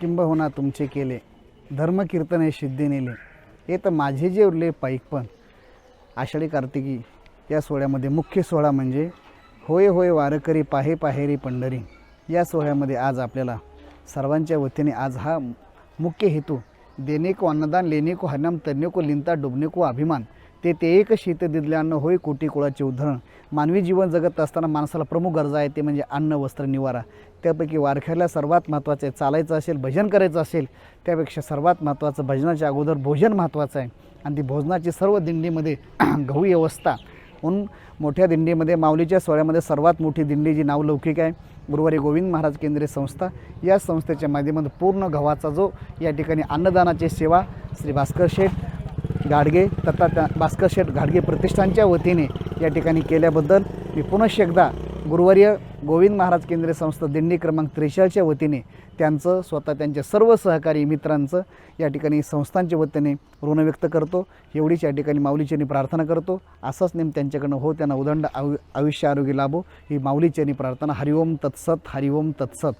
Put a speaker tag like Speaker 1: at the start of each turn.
Speaker 1: किंबहुना तुमचे केले. धर्मकीर्तने सिद्धी नेले. हे तर माझे जे उरले पाईकपण आषाढी कार्तिकी या सोहळ्यामध्ये मुख्य सोहळा म्हणजे होय होय वारकरी पाहे पाहेरी पंढरी या सोहळ्यामध्ये आज आपल्याला सर्वांच्या वतीने आज हा मुख्य हेतू देणे को अन्नदान लेणे को हनम तज्ञ को लिंता डुबणे को अभिमान ते ते एक शीत दिदल्यानं होय कोटी कुळाचे उद्धरण मानवी जीवन जगत असताना माणसाला प्रमुख गरजा आहे ते म्हणजे अन्न वस्त्र निवारा. त्यापैकी वारख्याला सर्वात महत्त्वाचं आहे चालायचं असेल भजन करायचं असेल त्यापेक्षा सर्वात महत्त्वाचं भजनाच्या अगोदर भोजन महत्त्वाचं आहे. आणि ती भोजनाची सर्व दिंडीमध्ये गहू व्यवस्था. म्हणून मोठ्या दिंडीमध्ये माऊलीच्या सोहळ्यामध्ये सर्वात मोठी दिंडी जी नावलौकिक आहे गुरुवारी गोविंद महाराज केंद्रीय संस्था. या संस्थेच्या माध्यमातून पूर्ण गव्हाचा जो या ठिकाणी अन्नदानाची सेवा श्री भास्कर शेठ गाडगे तथा त्या भास्कर शेठ गाडगे प्रतिष्ठानच्या वतीने या ठिकाणी केल्याबद्दल मी पुनश्च एकदा गुरुवार्य गोविंद महाराज केंद्रीय संस्था दिंडी क्रमांक त्रेचाळच्या वतीने त्यांचं स्वतः त्यांच्या सर्व सहकारी मित्रांचं या ठिकाणी संस्थांच्या वतीने ऋण व्यक्त करतो. एवढीच या ठिकाणी माऊलीच्यानी प्रार्थना करतो. असंच नेम त्यांच्याकडनं हो त्यांना उदंड आयु आयुष्य आरोग्य लाभो. ही माऊलीच्यानी प्रार्थना हरिओम तत्सत हरिओम तत्सत.